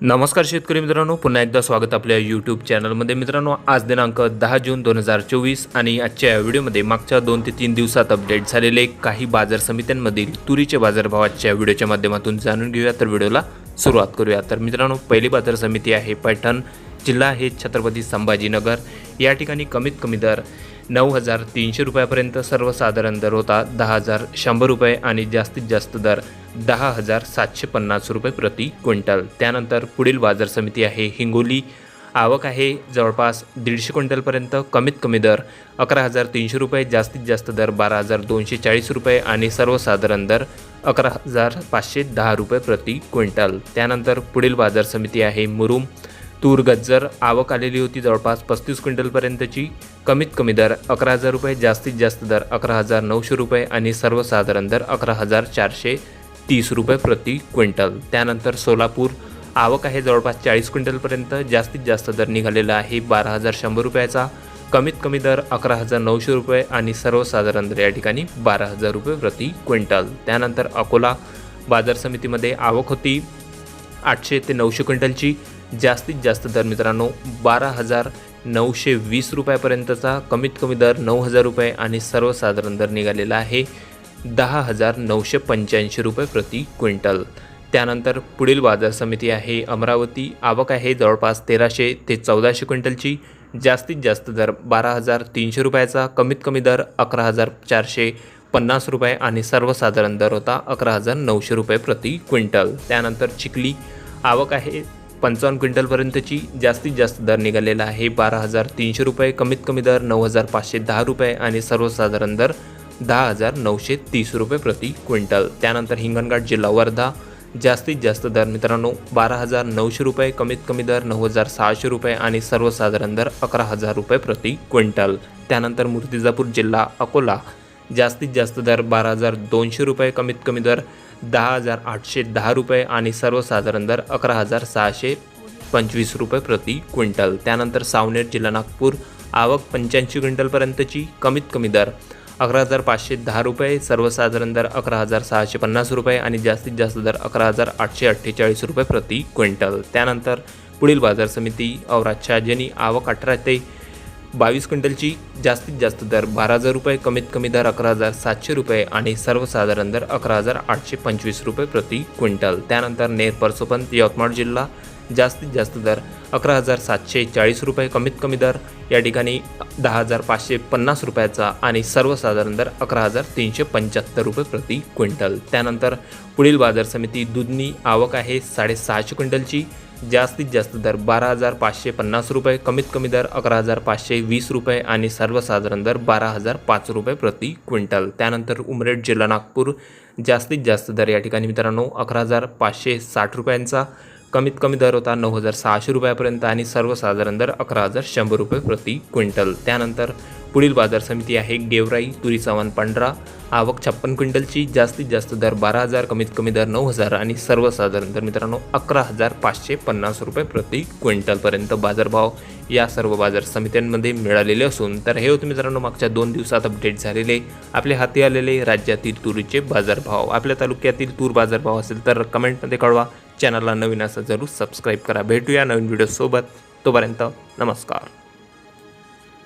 नमस्कार शेतकरी मित्रांनो पुन्हा एकदा स्वागत आपल्या यूट्यूब चॅनलमध्ये मित्रांनो आज दिनांक दहा जून दोन हजार चोवीस आणि आजच्या या व्हिडिओमध्ये मागच्या दोन ते तीन दिवसात अपडेट झालेले काही बाजार समित्यांमधील तुरीचे बाजारभाव आजच्या व्हिडिओच्या माध्यमातून जाणून घेऊया. तर व्हिडिओला सुरुवात करूया. तर मित्रांनो पहिली बाजार समिती आहे पैठण जिल्हा आहे छत्रपती संभाजीनगर. या ठिकाणी कमीत कमी दर नऊ हजार तीनशे रुपयापर्यंत सर्वसाधारण दर होता. दहा हजार शंभर रुपये आणि जास्तीत जास्त दर दहा हजार सातशे पन्नास रुपये प्रति क्विंटल. त्यानंतर पुढील बाजार समिती आहे हिंगोली. आवक आहे जवळपास दीडशे क्विंटलपर्यंत कमीत कमी दर अकरा हजार तीनशे रुपये जास्तीत जास्त दर बारा हजार दोनशे चाळीस रुपये आणि सर्वसाधारण दर अकरा हजार पाचशे दहा रुपये प्रति क्विंटल. त्यानंतर पुढील बाजार समिती आहे मुरुम. तूर गज्जर आवक आलेली होती जवळपास पस्तीस क्विंटलपर्यंतची. कमीत कमी दर अकरा हजार रुपये जास्तीत जास्त दर अकरा हजार नऊशे रुपये आणि सर्वसाधारण दर अकरा हजार चारशे तीस रुपये प्रति क्विंटल. त्यानंतर सोलापूर आवक आहे जवळपास चाळीस क्विंटलपर्यंत जास्तीत जास्त दर निघालेला आहे बारा हजार शंभर रुपयाचा. कमीत कमी दर अकरा हजार नऊशे रुपये आणि सर्वसाधारण दर या ठिकाणी बारा हजार रुपये प्रति क्विंटल. त्यानंतर अकोला बाजार समितीमध्ये आवक होती आठशे ते नऊशे क्विंटलची. जास्तीत जास्त दर मित्रांनो बारा हजार नऊशे वीस रुपयापर्यंतचा कमीत कमी दर नऊ हजार रुपये आणि सर्वसाधारण दर निघालेला आहे दहा हजार नऊशे पंच्याऐंशी रुपये प्रति क्विंटल. त्यानंतर पुढील बाजार समिती आहे अमरावती. आवक आहे जवळपास तेराशे ते चौदाशे क्विंटलची. जास्तीत जास्त दर बारा हजार तीनशे रुपयाचा कमीत कमी दर अकरा हजार चारशे पन्नास रुपये आणि सर्वसाधारण दर होता अकरा हजार नऊशे रुपये प्रति क्विंटल. त्यानंतर चिखली. आवक आहे पंचावन्न क्विंटलपर्यंतची जास्तीत जास्त दर निघालेला आहे. बारा हजार तीनशे रुपये कमीत कमी दर नऊ हजार पाचशे दहा रुपये आणि सर्वसाधारण दर दहा हजार नऊशे तीस रुपये प्रति क्विंटल. त्यानंतर हिंगणघाट जिल्हा वर्धा जास्तीत जास्त दर मित्रांनो बारा हजार नऊशे रुपये कमीत कमी दर नऊ हजार सहाशे रुपये आणि सर्वसाधारण दर अकरा हजार रुपये प्रति क्विंटल. त्यानंतर मूर्तिजापूर जिल्हा अकोला जास्तीत जास्त दर बारा हजार दोनशे रुपये कमीत कमी दर दहा हजार आठशे दहा रुपये आणि सर्वसाधारण दर अकरा हजार सहाशे पंचवीस रुपये प्रति क्विंटल. त्यानंतर सावनेर जिल्हा नागपूर आवक पंच्याऐंशी क्विंटलपर्यंतची कमीत कमी दर अकरा हजार पाचशे दहा रुपये सर्वसाधारण दर अकरा हजार सहाशे पन्नास रुपये आणि जास्तीत जास्त दर अकरा हजार आठशे अठ्ठेचाळीस रुपये प्रति क्विंटल. त्यानंतर पुढील बाजार समिती औराद शहाजनी आवक अठरा ते बावीस क्विंटलची जास्तीत जास्त दर बारा हजार रुपये कमीत कमी दर अकरा हजार सातशे रुपये आणि सर्वसाधारण दर अकरा हजार आठशे पंचवीस रुपये प्रति क्विंटल. त्यानंतर नेर परसोपंत यवतमाळ जिल्हा जास्तीत जास्त दर अकरा हजार सातशे चाळीस रुपये कमीत कमी दर या ठिकाणी दहा हजार पाचशे पन्नास रुपयाचा आणि सर्वसाधारण दर अकरा हजार तीनशे पंच्याहत्तर रुपये प्रति क्विंटल. त्यानंतर पुढील बाजार समिती दुधनी आवक आहे साडेसहाशे क्विंटलची. जास्तीत जास्त दर बारा हजार पाचशे पन्नास रुपये कमीत कमी दर अकरा हजार पाचशे वीस रुपये आणि सर्वसाधारण दर बारा हजार पाच रुपये प्रति क्विंटल. त्यानंतर उमरेड जिल्हा नागपूर जास्तीत जास्त दर या ठिकाणी मित्रांनो अकरा हजार पाचशे साठ रुपयांचा. कमीत कमी दर होता नऊ हजार सहाशे रुपयापर्यंत आणि सर्वसाधारण दर अकरा हजार शंभर रुपये प्रति क्विंटल. त्यानंतर पुढील बाजार समिती आहे गेवराई तुरी चव्हाण पांढरा. आवक छप्पन क्विंटलची जास्तीत जास्त दर बारा हजार कमीत कमी दर नऊ हजार आणि सर्वसाधारण दर मित्रांनो अकरा हजार पाचशे पन्नास रुपये प्रति क्विंटलपर्यंत बाजारभाव या सर्व बाजार समित्यांमध्ये मिळालेले असून तर हे होते मित्रांनो मागच्या दोन दिवसात अपडेट झालेले आपल्या हाती आलेले राज्यातील तुरीचे बाजारभाव. आपल्या तालुक्यातील तूर बाजारभाव असेल तर कमेंटमध्ये कळवा. चॅनलला नवीन असं जरूर सबस्क्राईब करा. भेटूया नवीन व्हिडिओसोबत तोपर्यंत नमस्कार.